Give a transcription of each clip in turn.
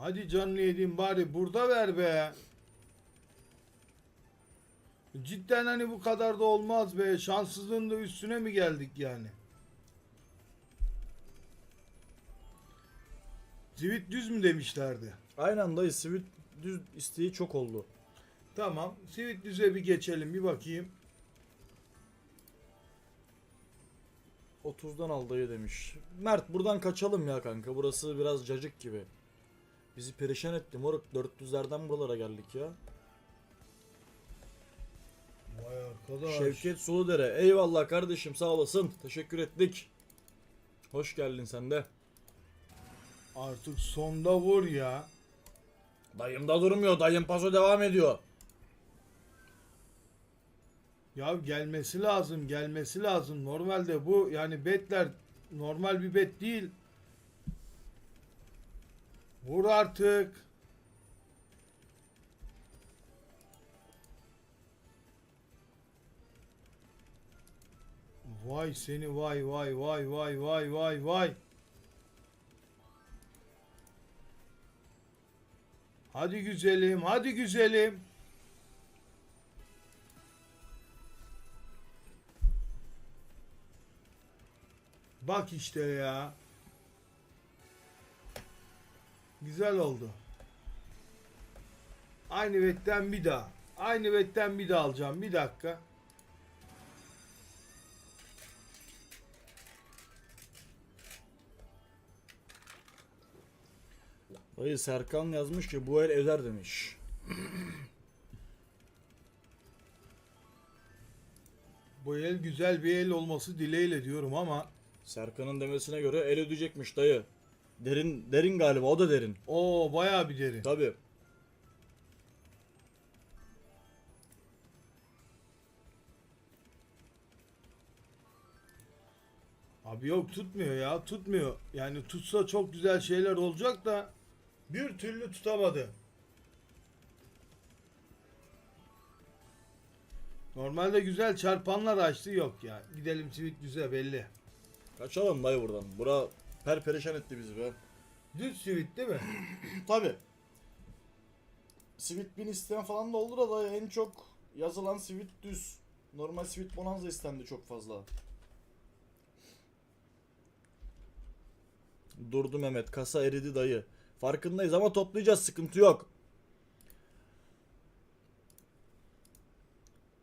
Hadi canını yediğim bari burada ver be. Cidden hani bu kadar da olmaz be. Şanssızlığın da üstüne mi geldik yani? Zivit düz mü demişlerdi? Aynen dayı sivit düz isteği çok oldu. Tamam. Sivit düze bir geçelim bir bakayım. 30'dan al dayı demiş. Mert buradan kaçalım ya kanka. Burası biraz cacık gibi. Bizi perişan etti moruk. 400'lerden buralara geldik ya. Vay arkadaş. Şevket Suludere. Eyvallah kardeşim sağ olasın. Teşekkür ettik. Hoş geldin sen de. Artık sonda vur ya. Dayım da durmuyor. Dayım paso devam ediyor. Ya gelmesi lazım, gelmesi lazım. Normalde bu yani betler normal bir bet değil. Vur artık. Vay seni vay vay vay vay vay vay vay. Hadi güzelim, hadi güzelim. Bak işte ya. Güzel oldu. Aynı vetten bir daha. Aynı vetten bir daha alacağım. Bir dakika. Dayı Serkan yazmış ki bu el öder demiş. Bu el güzel bir el olması dileğiyle diyorum ama Serkan'ın demesine göre el ödeyecekmiş dayı. Derin derin galiba o da derin. o bayağı bir derin. Tabi. Abi yok tutmuyor ya tutmuyor. Yani tutsa çok güzel şeyler olacak da bir türlü tutamadı. Normalde güzel çarpanlar açtı yok ya. Gidelim sivit düze belli. Kaçalım dayı buradan. Bura per perişan etti bizi be. Düz sivit değil mi? Tabi. Sivit bin isteyen falan da oldu da dayı en çok yazılan sivit düz. Normal sivit bonanza istendi çok fazla. Durdu Mehmet. Kasa eridi dayı. Farkındayız ama toplayacağız. Sıkıntı yok.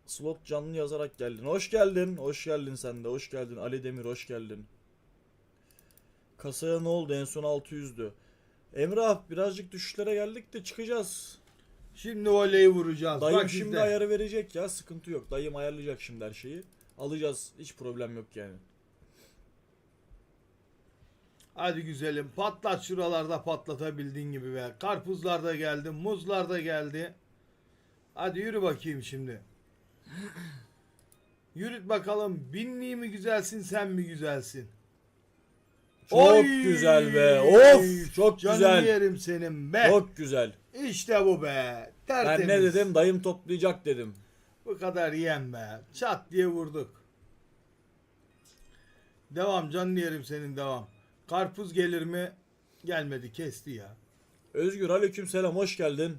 Slot canlı yazarak geldin. Hoş geldin. Hoş geldin sen de. Hoş geldin. Ali Demir hoş geldin. Kasaya ne oldu? En son 600'dü. Emrah birazcık düşüşlere geldik de çıkacağız. Şimdi voleyi vuracağız. Dayım Bak şimdi izle. ayarı verecek ya. Sıkıntı yok. Dayım ayarlayacak şimdi her şeyi. Alacağız. Hiç problem yok yani. Hadi güzelim. Patlat şuralarda patlatabildiğin gibi be. Karpuzlar da geldi. Muzlar da geldi. Hadi yürü bakayım şimdi. Yürüt bakalım. Binliği mi güzelsin sen mi güzelsin? Çok Oy! güzel be. Of çok Canını güzel. yerim senin be. Çok güzel. İşte bu be. Ben Tertemiz. ne dedim? Dayım toplayacak dedim. Bu kadar yiyen be. Çat diye vurduk. Devam canını yerim senin devam. Karpuz gelir mi? Gelmedi kesti ya. Özgür aleyküm selam hoş geldin.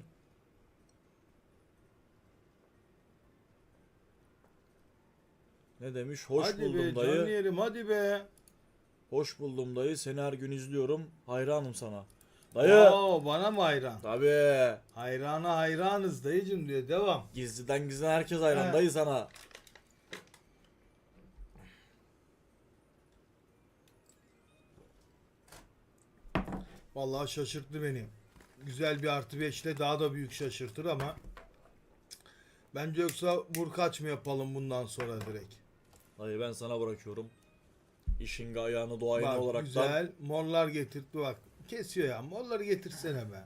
Ne demiş? Hoş hadi buldum be dayı. canını yerim hadi be. Hoş buldum dayı. Seni her gün izliyorum. Hayranım sana. Dayı. Oo, bana mı hayran? Tabii. Hayrana hayranız dayıcım diyor. Devam. Gizliden gizliden herkes hayran He. dayı sana. Vallahi şaşırttı beni. Güzel bir artı 5'te daha da büyük şaşırtır ama bence yoksa vur kaç mı yapalım bundan sonra direkt. Dayı ben sana bırakıyorum. İşin ayağını doğayını Bak olarak güzel morlar getirdi bak. Kesiyor ya morları getirsene be.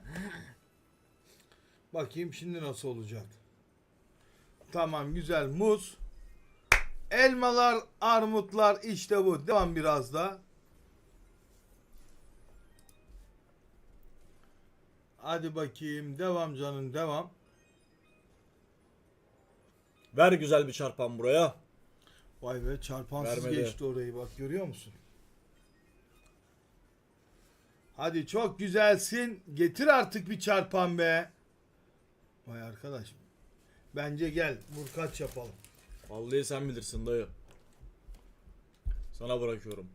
Bakayım şimdi nasıl olacak. Tamam güzel muz. Elmalar, armutlar işte bu. Devam biraz da. Hadi bakayım. Devam canım devam. Ver güzel bir çarpan buraya. Vay be çarpansız Vermedi. geçti orayı bak görüyor musun? Hadi çok güzelsin. Getir artık bir çarpan be. Vay arkadaş. Bence gel vurkaç yapalım. Vallahi sen bilirsin dayı. Sana bırakıyorum.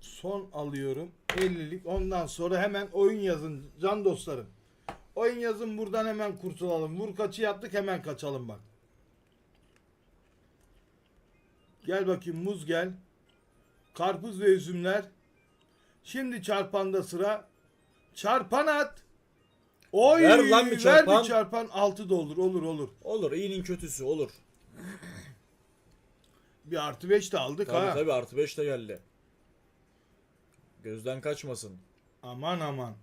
Son alıyorum. 50'lik. Ondan sonra hemen oyun yazın can dostlarım. Oyun yazın buradan hemen kurtulalım. Vur kaçı yaptık hemen kaçalım bak. Gel bakayım muz gel. Karpuz ve üzümler. Şimdi çarpanda sıra. Çarpan at. Oy Ver lan bir ver çarpan. bir çarpan altı doldur olur olur. Olur iyinin kötüsü olur. Bir artı beş de aldık Tabi ha. tabi artı 5 de geldi. Gözden kaçmasın. Aman aman.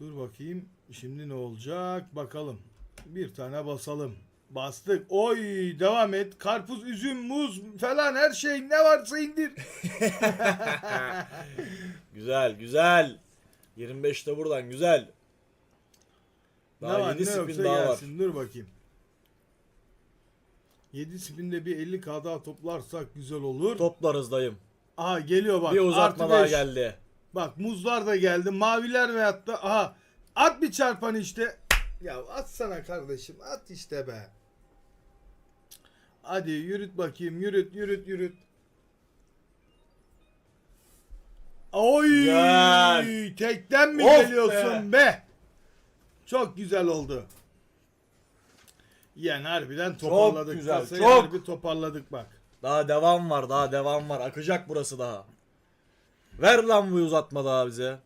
Dur bakayım. Şimdi ne olacak? Bakalım. Bir tane basalım. Bastık. Oy devam et. Karpuz, üzüm, muz falan her şey ne varsa indir. Güzel güzel. 25'te buradan güzel. ne Daha var 7 ne yoksa spin daha var. gelsin. Dur bakayım. 7 spinde bir 50k daha toplarsak güzel olur. Toplarız dayım. Aha geliyor bak. bir uzatma Artı daha beş. geldi. Bak muzlar da geldi. Maviler veyahut da aha at bir çarpan işte. Ya atsana kardeşim at işte be. Hadi yürüt bakayım yürüt yürüt yürüt. Oy! Güzel. Tekten mi Of geliyorsun be. Çok güzel oldu. Yani harbiden toparladık. güzel, Kasayı çok. harbi toparladık bak. Daha devam var daha devam var. Akacak burası daha. Ver lan bu uzatma daha bize.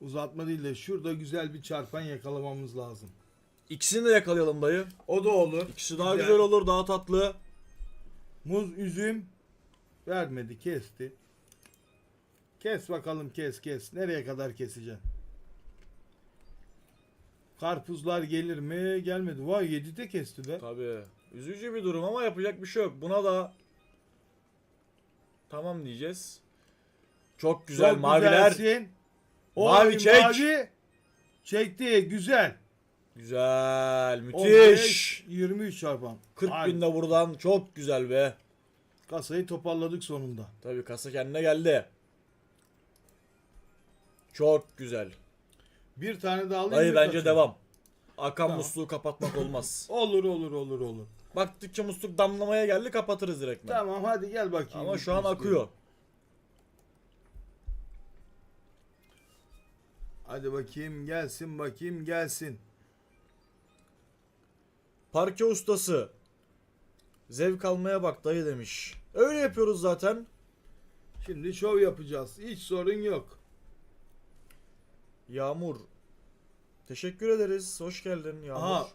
Uzatma değil de şurada güzel bir çarpan yakalamamız lazım. İkisini de yakalayalım dayı. O da olur. İkisi daha güzel olur daha tatlı. Muz, üzüm vermedi, kesti. Kes bakalım kes kes. Nereye kadar keseceksin? Karpuzlar gelir mi? Gelmedi. Vay 7'de kesti be. Tabii. Üzücü bir durum ama yapacak bir şey yok. Buna da tamam diyeceğiz. Çok güzel Çok maviler. güzelsin. Mavi Oy, çek. Mavi. Çekti. Güzel. Güzel, 15, müthiş. 23 çarpan. 40 Ay, bin de buradan çok güzel be. Kasayı toparladık sonunda. Tabii kasa kendine geldi. Çok güzel. Bir tane daha alayım. Dayı bence kasayı? devam. Akan Tamam. musluğu kapatmak olmaz. Olur olur olur olur. Baktıkça musluk damlamaya geldi kapatırız direkt. Tamam hadi gel bakayım. Ama şu an akıyor. Hadi bakayım gelsin bakayım gelsin. Parke ustası. Zevk almaya bak dayı demiş. Öyle yapıyoruz zaten. Şimdi şov yapacağız. Hiç sorun yok. Yağmur. Teşekkür ederiz. Hoş geldin Yağmur. Aha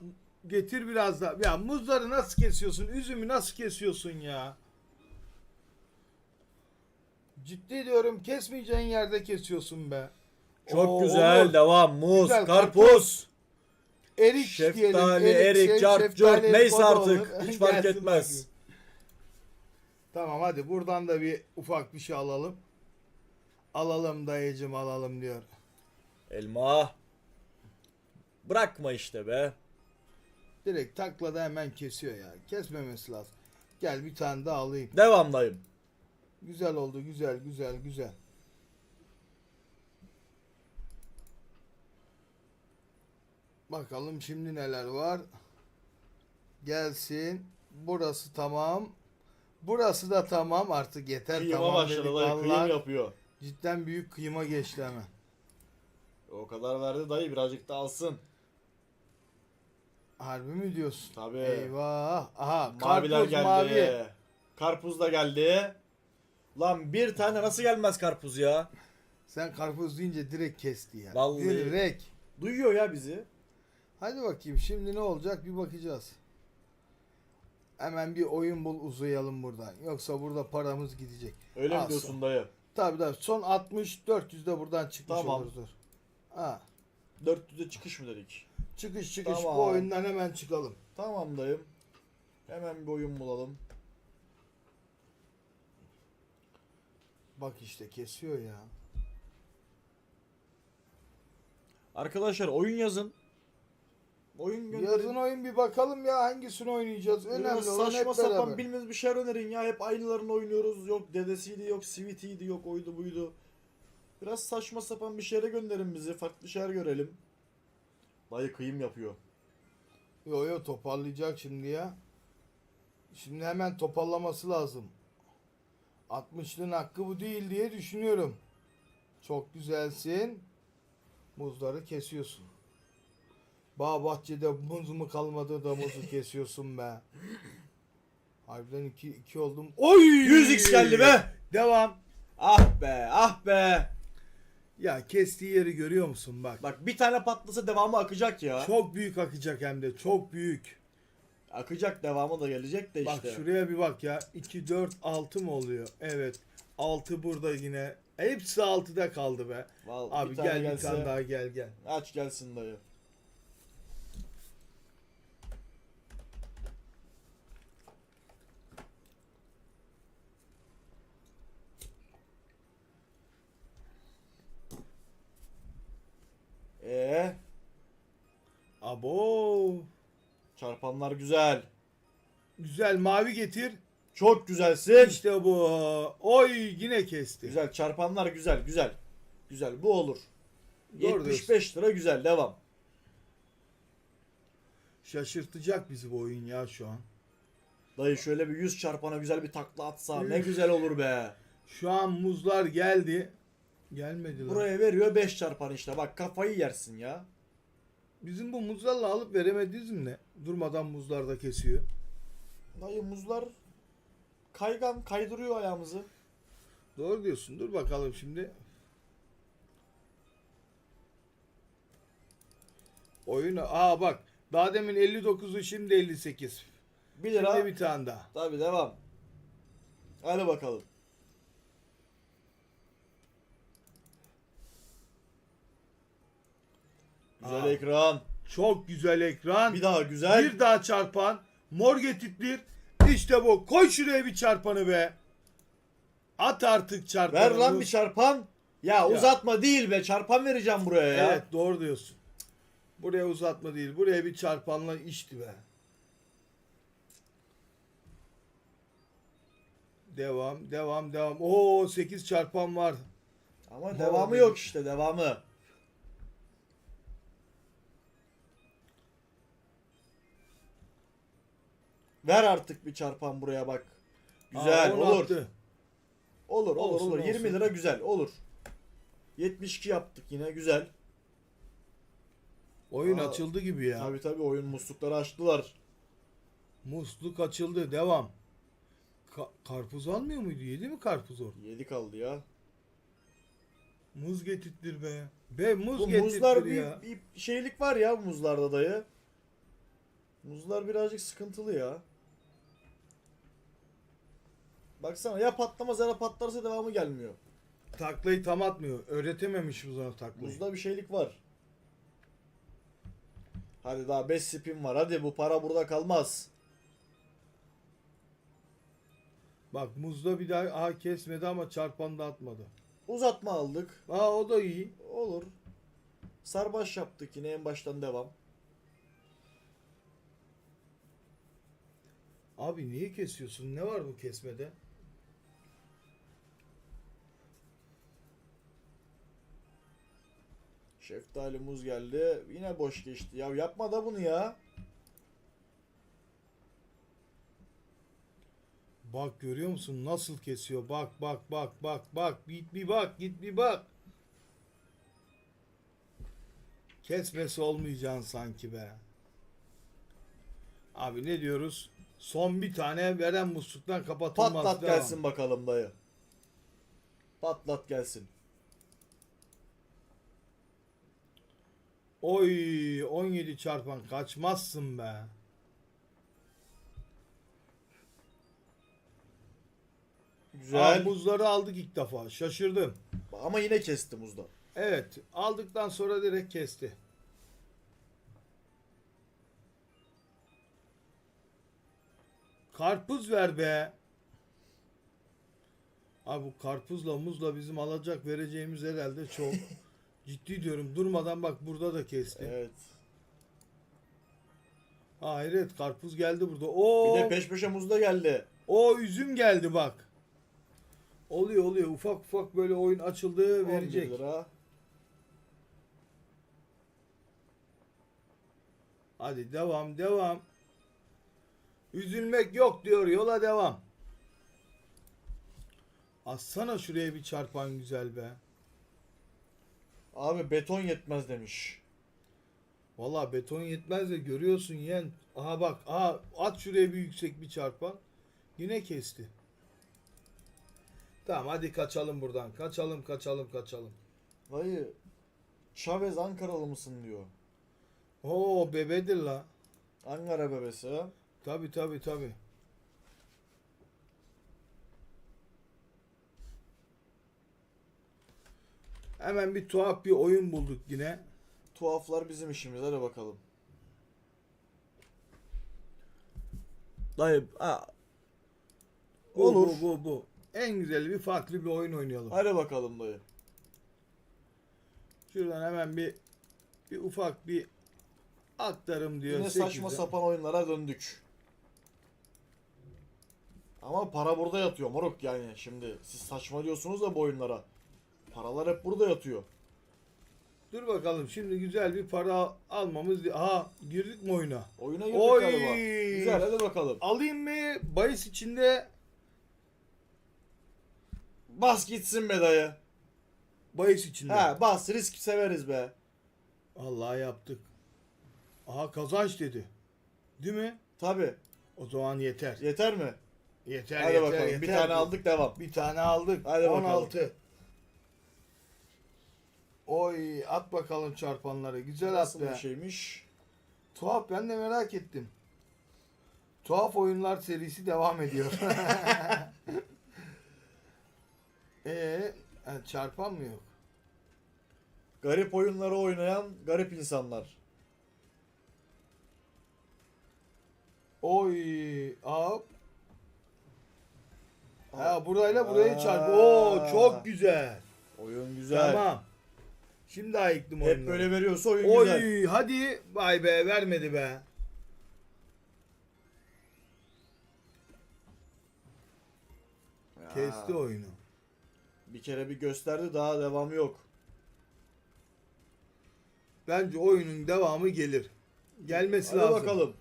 getir biraz da. Ya muzları nasıl kesiyorsun? Üzümü nasıl kesiyorsun ya? Ciddi diyorum kesmeyeceğin yerde kesiyorsun be. Çok Oo, güzel. olur. Devam. Muz, Güzel, karpuz. Erik diyelim. Şeftali, erik, şey, cart, şeftali, cört neyse artık. Hiç fark etmez. bakayım. Tamam hadi buradan da bir ufak bir şey alalım. Alalım dayıcım alalım diyor. Elma. Bırakma işte be. Direkt taklada hemen kesiyor ya. Kesmemesi lazım. Gel bir tane daha alayım. Devam dayım. Güzel oldu güzel güzel güzel. Bakalım şimdi neler var. Gelsin. Burası tamam. Burası da tamam artık yeter Kıyıma tamam başladı dayı. Kıyım yapıyor. cidden büyük kıyıma geçti hemen. O kadar verdi dayı birazcık da alsın. Harbi mi diyorsun? Tabii. Eyvah. Aha Maviler karpuz geldi. mavi. Karpuz da geldi. Lan bir tane nasıl gelmez karpuz ya? Sen karpuz deyince direkt kesti ya. Vallahi. Direkt. Duyuyor ya bizi. Hadi bakayım şimdi ne olacak bir bakacağız. Hemen bir oyun bul uzayalım buradan. Yoksa burada paramız gidecek. Öyle mi Alsın. diyorsun dayı? Tabii tabii son 60 400 de buradan çıkmış Tamam. oluruz. Ha. 400'e çıkış mı dedik? Çıkış çıkış Tamam. bu oyundan hemen çıkalım. Tamam dayım. Hemen bir oyun bulalım. Bak işte kesiyor ya. Arkadaşlar oyun yazın. Oyun gönderin. Yazın oyun bir bakalım ya hangisini oynayacağız. Önemli Biraz saçma sapan bilmediğimiz bir şeyler önerin ya. Hep aynılarını oynuyoruz. Yok dedesiydi, yok sweetiydi, yok oydu buydu. Biraz saçma sapan bir şeylere gönderin bizi. Farklı şeyler görelim. Dayı kıyım yapıyor. Yo yo toparlayacak şimdi ya. Şimdi hemen toparlaması lazım. 60'lığın hakkı bu değil diye düşünüyorum. Çok güzelsin. Muzları kesiyorsun. Bağ bahçede muz mu kalmadı da muzu kesiyorsun be. Harbiden 2 2 oldum. Oy! 100x geldi be. Devam. Ah be, ah be. Ya kestiği yeri görüyor musun bak. Bak bir tane patlasa devamı akacak ya. Çok büyük akacak hem de çok büyük. Akacak devamı da gelecek de Bak işte. şuraya bir bak ya. 2 4 6 mı oluyor? Evet. 6 burada yine. Hepsi 6'da kaldı be. Vallahi Abi bir gel bir gelse- tane daha gel gel. Aç gelsin dayı. Ee, Abo. çarpanlar güzel. Güzel mavi getir. Çok güzelsin. İşte bu. Oy yine kesti. Güzel çarpanlar güzel güzel. Güzel bu olur. Doğru diyorsun. 75 lira güzel devam. Şaşırtacak bizi bu oyun ya şu an. Dayı şöyle bir 100 çarpana güzel bir takla atsa ne güzel olur be. Şu an muzlar geldi. Gelmediler. Buraya veriyor 5 çarpan işte bak kafayı yersin ya. Bizim bu muzlarla alıp veremediğimiz mi ne? Durmadan muzlar da kesiyor. Dayı muzlar kaygan kaydırıyor ayağımızı. Doğru diyorsun. Dur bakalım şimdi. Oyunu. Aa bak. Daha demin 59'u şimdi 58. 1 lira. Şimdi bir tane daha. Tabi devam. Hadi bakalım. Güzel Aa. ekran. Çok güzel ekran. Bir daha güzel. Bir daha çarpan. Mor getittir. İşte bu. Koy şuraya bir çarpanı be. At artık çarpanı. Ver lan bir çarpan. Ya, uzatma değil be çarpan vereceğim buraya ya. Evet doğru diyorsun. Buraya uzatma değil. Buraya bir çarpanla işti be. Devam, devam, devam. Oo 8 çarpan var. Ama devamı yok işte devamı. Ver artık bir çarpan buraya bak. Güzel Aa, onu olur. attı. Olur olur Olsun, olur. 20 olsun. lira güzel olur. 72 yaptık yine güzel. Oyun Aa, açıldı gibi ya. Tabi tabi oyun muslukları açtılar. Musluk açıldı. Devam. Ka- karpuz almıyor muydu? Yedi mi karpuz orada? 7 kaldı ya. Muz getirttir be. Be muz Bu muzlar bir, ya. bir şeylik var ya bu muzlarda dayı. Muzlar birazcık sıkıntılı ya. Baksana ya patlamaz ya da patlarsa devamı gelmiyor. Taklayı tam atmıyor. Öğretememiş bu zaman taklayı. Muzda bir şeylik var. Hadi daha 5 spin var. Hadi bu para burada kalmaz. Bak muzda bir daha aha, kesmedi ama çarpan da atmadı. Uzatma aldık. Aa o da iyi. Olur. Sarbaş yaptık yine en baştan devam. Abi niye kesiyorsun? Ne var bu kesmede? Şeftali muz geldi. Yine boş geçti. Ya yapma da bunu ya. Bak görüyor musun nasıl kesiyor? Bak bak bak bak bak. Git bir bak git bir bak. Kesmesi olmayacaksın sanki be. Abi ne diyoruz? Son bir tane veren musluktan kapatılmaz. Patlat Devam. gelsin bakalım dayı. Patlat gelsin. Oy 17 çarpan kaçmazsın be. Güzel. Aa, muzları aldık ilk defa. Şaşırdım. Ama yine kesti muzda. Evet aldıktan sonra direkt kesti. Karpuz ver be. Abi bu karpuzla muzla bizim alacak vereceğimiz herhalde çok. Ciddi diyorum durmadan bak burada da kesti. Evet. Hayret karpuz geldi burada. Oo. Bir de peş peşe muz da geldi. O üzüm geldi bak. Oluyor oluyor. Ufak ufak böyle oyun açıldı 11 verecek. lira. Hadi devam devam. Üzülmek yok diyor yola devam. Assana şuraya bir çarpan güzel be. Abi beton yetmez demiş. Valla beton yetmez de görüyorsun yen. Aha bak aha at şuraya bir yüksek bir çarpan. Yine kesti. Tamam hadi kaçalım buradan. Kaçalım kaçalım kaçalım. Dayı Chavez Ankaralı mısın diyor. Oo bebedir la. Ankara bebesi. Tabi tabi tabi. Hemen bir tuhaf bir oyun bulduk yine. Tuhaflar bizim işimiz hadi bakalım. Dayı ha. Bu, Olur. Bu, bu, bu. En güzeli bir farklı bir oyun oynayalım. Hadi bakalım dayı. Şuradan hemen bir bir ufak bir aktarım diyor. Yine sekize. saçma sapan oyunlara döndük. Ama para burada yatıyor moruk yani şimdi siz saçma diyorsunuz da bu oyunlara. Paralar hep burada yatıyor. Dur bakalım şimdi güzel bir para almamız. Aha girdik mi oyuna? Oyuna girdik Oy! galiba. Güzel hadi bakalım. Alayım mı? Bahis içinde Bas gitsin be dayı. bahis içinde. He bas risk severiz be. Allah yaptık. Aha kazanç dedi. Değil mi? Tabi. O zaman yeter. Yeter mi? Yeter Hadi yeter bakalım. yeter. Bir tane aldık devam. Bir tane aldık. Hadi bakalım. 16. Oy at bakalım çarpanları. Güzel Nasıl at be. bir şey? şeymiş? Tuhaf ben de merak ettim. Tuhaf oyunlar serisi devam ediyor. Eee çarpan mı yok? Garip oyunları oynayan garip insanlar. Oy hop. Ha burayla burayı çarp. Oo çok güzel. Oyun güzel. Tamam. Şimdi ayıktım Hep oyunu. böyle veriyorsa oyun Oy güzel. hadi. Vay be vermedi be. Ya, Kesti oyunu. Bir kere bir gösterdi daha devamı yok. Bence oyunun devamı gelir. Gelmesi Hadi lazım. bakalım.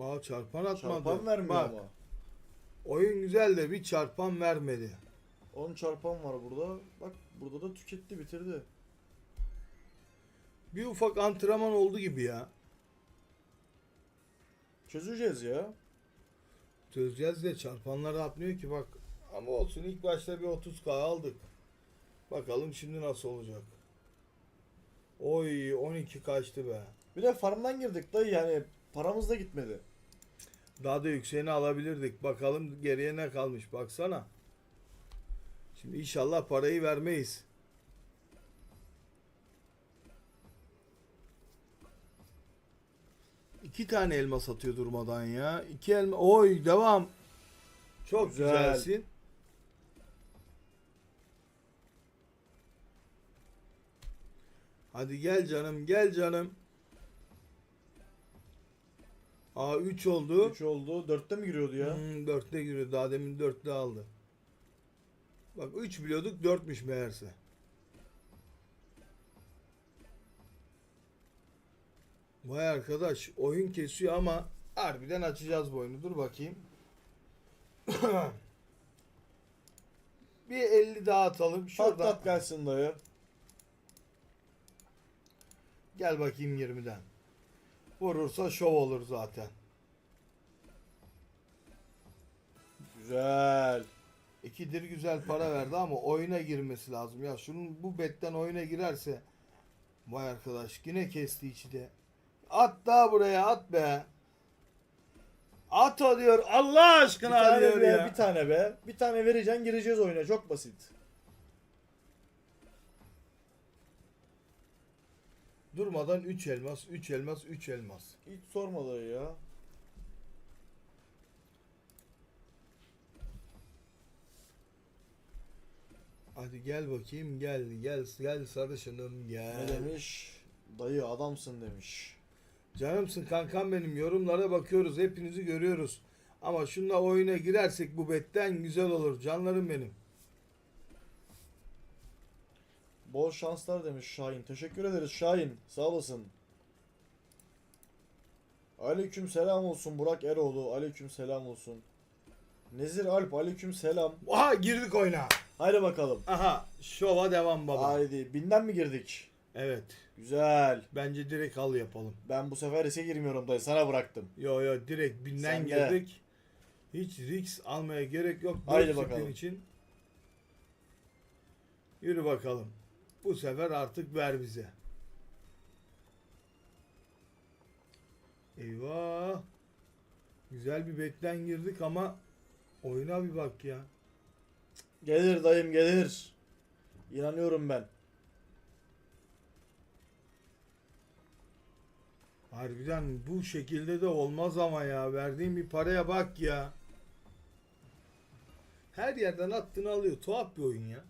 Aa, çarpan atmadı. Çarpan vermiyor Bak, ama. Oyun güzel de bir çarpan vermedi. 10 çarpan var burada. Bak burada da tüketti bitirdi. Bir ufak antrenman oldu gibi ya. Çözeceğiz ya. Çözeceğiz de çarpanları atmıyor ki bak. Ama olsun ilk başta bir 30k aldık. Bakalım şimdi nasıl olacak. Oy 12 kaçtı be. Bir de farmdan girdik dayı yani paramız da gitmedi. Daha da yükseğini alabilirdik. Bakalım geriye ne kalmış baksana. Şimdi inşallah parayı vermeyiz. İki tane elma satıyor durmadan ya. İki elma. Oy devam. Çok Güzel. güzelsin. Hadi gel canım gel canım. Aa 3 oldu. 3 oldu. 4'te mi giriyordu ya? Hmm, dörtte giriyor. Daha demin dörtte aldı. Bak 3 biliyorduk 4'müş meğerse. Vay arkadaş oyun kesiyor ama harbiden açacağız bu oyunu. Dur bakayım. bir 50 daha atalım. Şuradan. Patlat gelsin dayı. Gel bakayım 20'den. Vurursa şov olur zaten. Güzel. İkidir güzel para verdi ama oyuna girmesi lazım. Ya şunun bu betten oyuna girerse vay arkadaş yine kesti içi de. At daha buraya at be. At o diyor. Allah Bir aşkına tane diyor be, ya. bir tane be. Bir tane vereceksin gireceğiz oyuna çok basit. Durmadan 3 elmas, 3 elmas, 3 elmas. Hiç sorma dayı ya. Hadi gel bakayım gel gel gel sarışınım Ne gel. demiş? Dayı adamsın demiş. Canımsın kankam benim yorumlara bakıyoruz hepinizi görüyoruz. Ama şunla oyuna girersek bu betten güzel olur canlarım benim. Bol şanslar demiş Şahin. Teşekkür ederiz Şahin. Sağ olasın. Aleyküm selam olsun Burak Eroğlu. Aleyküm selam olsun. Nezir Alp aleyküm selam. Aha girdik oyuna. Haydi bakalım. Aha şova devam baba. Haydi binden mi girdik? Evet Güzel. bence direkt al yapalım. Ben bu sefer riske girmiyorum dayı. Sana bıraktım. Yo yo direkt binden Sen de. girdik. Hiç risk almaya gerek yok. Haydi bakalım. için. Yürü bakalım. Bu sefer artık ver bize. Eyvah. Güzel bir betten girdik ama oyuna bir bak ya. Gelir dayım gelir. İnanıyorum ben. Harbiden bu şekilde de olmaz ama ya. Verdiğim bir paraya bak ya. Her yerden attığını alıyor. Tuhaf bir oyun ya.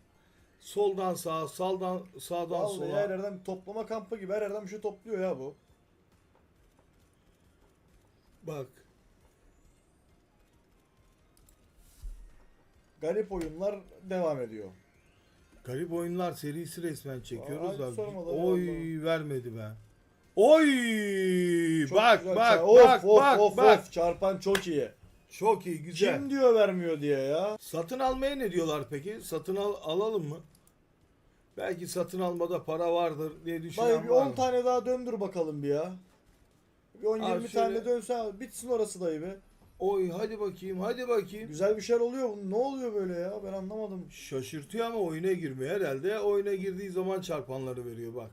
Soldan sağa, saldan sağdan Vallahi sola. her yerden toplama kampı gibi her yerden bir şey topluyor ya bu. Bak. Garip oyunlar devam ediyor. Garip oyunlar serisi resmen çekiyoruz Aa, da Oy vermedi be. Oy! Çok bak güzel bak çar- of, bak of, bak of, bak. of. Çarpan çok iyi. Çok iyi güzel. Kim diyor vermiyor diye ya. Satın almaya ne diyorlar peki? Satın al alalım mı? Belki satın almada para vardır diye düşünen Dayı bir var 10 mı? tane daha döndür bakalım bir ya. Bir 10-20 Abi tane şöyle- dönse bitsin orası dayı be. Oy hadi bakayım hadi bakayım. Güzel bir şeyler oluyor. Ne oluyor böyle ya? Ben anlamadım. Şaşırtıyor ama oyuna girmiyor herhalde. Oyuna girdiği zaman çarpanları veriyor bak.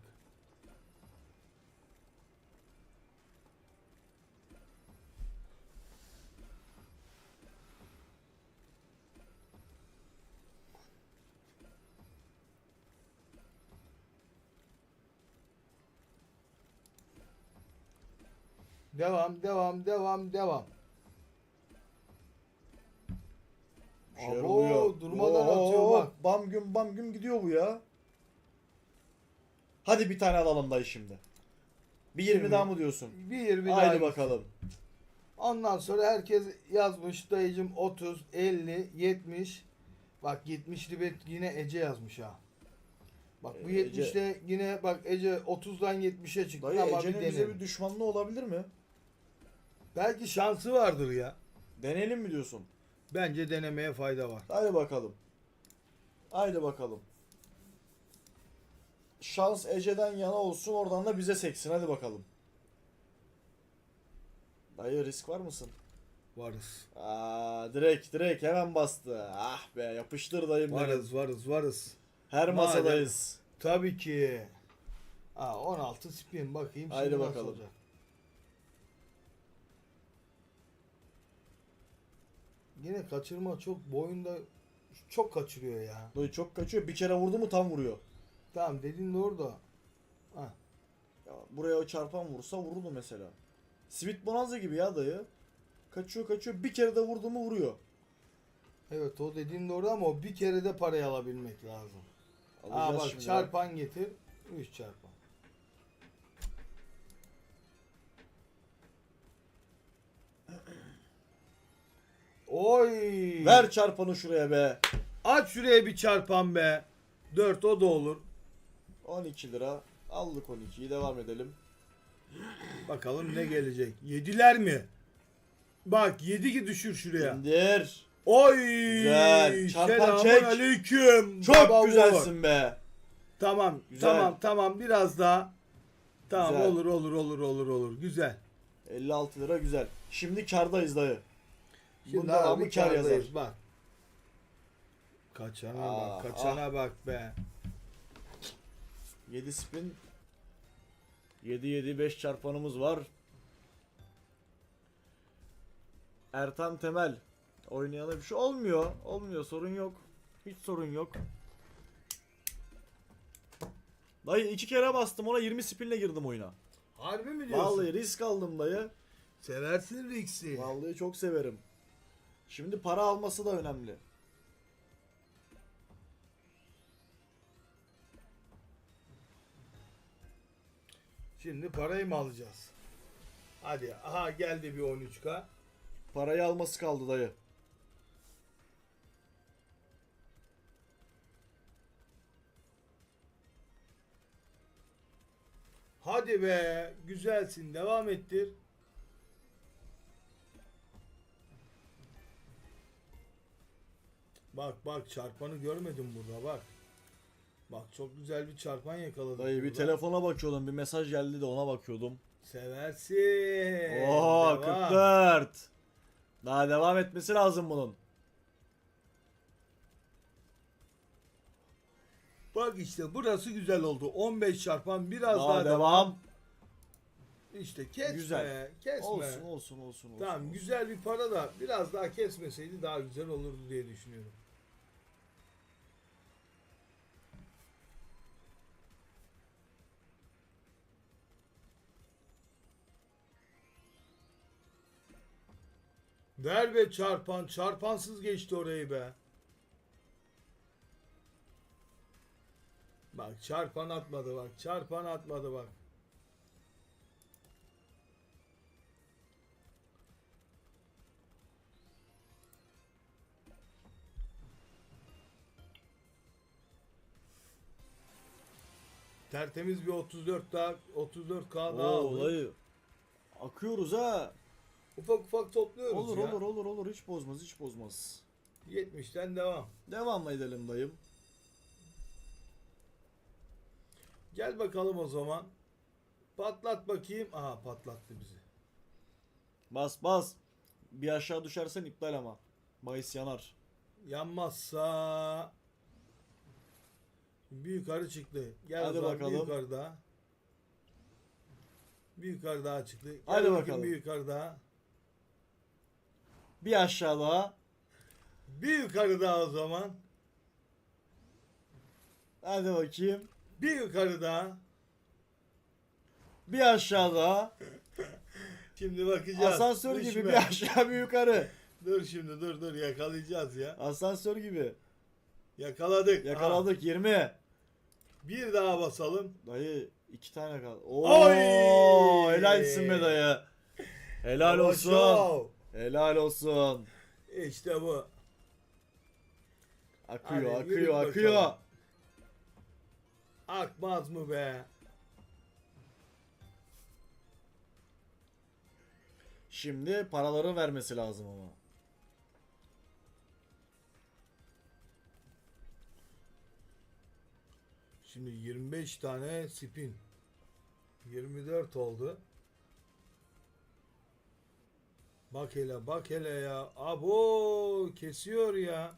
Devam, devam, devam, devam. Abo, durmadan Oo, atıyor bak. Bam güm bam güm gidiyor bu ya. Hadi bir tane alalım dayı şimdi. Bir 20 Yirmi. daha mı diyorsun? Bir yer bir Haydi daha bakalım. Ondan sonra herkes yazmış dayıcım 30, 50, 70. Bak 70'li bet yine Ece yazmış ha. Bak bu Ee, 70'te yine bak Ece 30'dan 70'e çıktı Dayı Ece'nin bize bir düşmanlığı olabilir mi? Belki şansı vardır ya. Deneyelim mi diyorsun? Bence denemeye fayda var. Haydi bakalım. Haydi bakalım. Şans Ece'den yana olsun oradan da bize seksin hadi bakalım. Dayı risk var mısın? Varız. Aa direkt direkt hemen bastı. Ah be yapıştır dayım benim. Varız, varız, varız. Her Madem. masadayız. Tabii ki. Aa 16 spin bakayım Haydi bakalım. olacak. Yine kaçırma çok boyunda çok kaçırıyor ya. Dayı çok kaçıyor. Bir kere vurdu mu tam vuruyor. Tamam dediğin doğru da. Ha. Ya buraya o çarpan vursa vururdu mesela. Sweet Bonanza gibi ya dayı. Kaçıyor kaçıyor. Bir kere de vurdu mu vuruyor. Evet o dediğin doğru ama o bir kere de parayı alabilmek lazım. Aa Alacağız bak şimdi. çarpan getir. 3 çarpan. Oy. Ver çarpanı şuraya be. Aç şuraya bir çarpan be. 4 o da olur. 12 lira. Aldık 12'yi devam edelim. Bakalım ne gelecek. Yediler mi? Bak yedi ki düşür şuraya. İndir. Oy. Güzel. Çarpan çek. aleyküm. Çok Baba güzelsin be. Tamam. Güzel. Tamam tamam biraz daha. Tamam Güzel. olur olur olur olur olur. Güzel. 56 lira güzel. Şimdi kardayız dayı. Şimdi Bunda abi kar yazar. Bak. Kaçana Aa, bak. Kaçana bak be. 7 spin. 7 7 5 çarpanımız var. Ertan Temel. Oynayana bir şey olmuyor. Olmuyor sorun yok. Hiç sorun yok. Dayı iki kere bastım ona 20 spinle girdim oyuna. Harbi mi diyorsun? Vallahi risk aldım dayı. Seversin Rix'i. Vallahi çok severim. Şimdi para alması da önemli. Şimdi parayı mı alacağız? Hadi aha geldi bir 13k. Parayı alması kaldı dayı. Hadi be güzelsin devam ettir. Bak bak çarpanı görmedim burada bak. Bak çok güzel bir çarpan yakaladım. Dayı bir burada. telefona bakıyordum. Bir mesaj geldi de ona bakıyordum. Seversin. Oo Devam. 44. Daha devam etmesi lazım bunun. Bak işte burası güzel oldu. 15 çarpan biraz daha, Daha devam. İşte kesme. Güzel. Kesme. Olsun olsun olsun. olsun Tamam olsun. güzel bir para da biraz daha kesmeseydi daha güzel olurdu diye düşünüyorum. Ver be çarpan. Çarpansız geçti orayı be. Bak çarpan atmadı bak. Çarpan atmadı bak. Tertemiz bir 34 daha 34k daha Oo aldık. dayı. Akıyoruz ha. Ufak ufak topluyoruz Olur ya. olur olur olur hiç bozmaz hiç bozmaz. 70'ten devam. Devam edelim dayım. Gel bakalım o zaman. Patlat bakayım. Aha patlattı bizi. Bas bas. Bir aşağı düşersen iptal ama. Bahis yanar. Yanmazsa bir yukarı çıktı. Gel Hadi zaman bakalım. bir yukarı daha. Bir yukarı daha çıktı. Gel Hadi bakalım. Bir yukarı daha. Bir aşağı daha. Bir yukarı daha o zaman. Hadi bakayım. Bir yukarı daha. Bir aşağı daha. Şimdi bakacağız. Asansör Düşme. gibi bir aşağı bir yukarı. Dur şimdi dur dur yakalayacağız ya. Asansör gibi. Yakaladık. Yakaladık 20. Aha, bir daha basalım. Dayı iki tane kaldı. Oo, Oy! helalsin be dayı. Helal olsun. Helal olsun. İşte bu. Akıyor, Hadi yürü akıyor, bakalım. akıyor. Akmaz mı be? Şimdi paraları vermesi lazım ama. Şimdi 25 tane spin. 24 oldu. Bak hele bak hele ya. Abo kesiyor ya.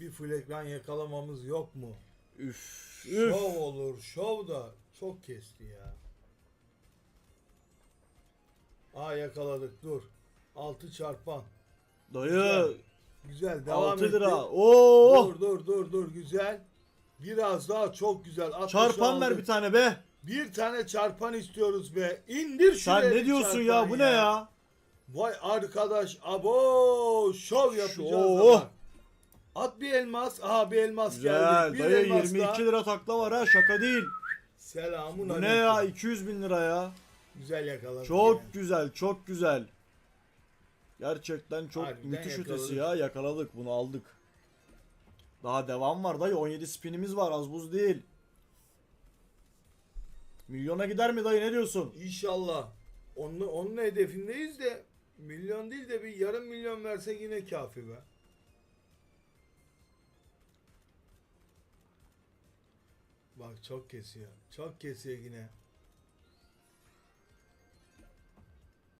Bir full ekran yakalamamız yok mu? Üf. Üf. Şov olur. Şov da çok kesti ya. Aa yakaladık dur. 6 çarpan. Dayı Güzel devam 6 etti. lira. Oo! Dur dur dur dur güzel. Biraz daha çok güzel. 60 Çarpan ver bir tane be. Bir tane çarpan istiyoruz be. İndir şuraya Sen ne diyorsun ya? Bu ne ya? Vay arkadaş abo şov yapacağız Şov. ama. At bir elmas. Aha bir elmas Güzel. geldi. Bir Dayı elmas 22 daha. lira takla var ha şaka değil. Selamun Bu ne ya? 200 bin lira ya. Güzel yakaladık. Çok yani. güzel, çok güzel. Gerçekten çok Harbiden müthiş yakaladık. ötesi ya. Yakaladık, bunu aldık. Daha devam var dayı. 17 spinimiz var, az buz değil. Milyona gider mi dayı ne diyorsun? İnşallah. Onun, onun hedefindeyiz de milyon değil de bir yarım milyon versek yine kafi be. Bak çok kesiyor. Çok kesiyor yine.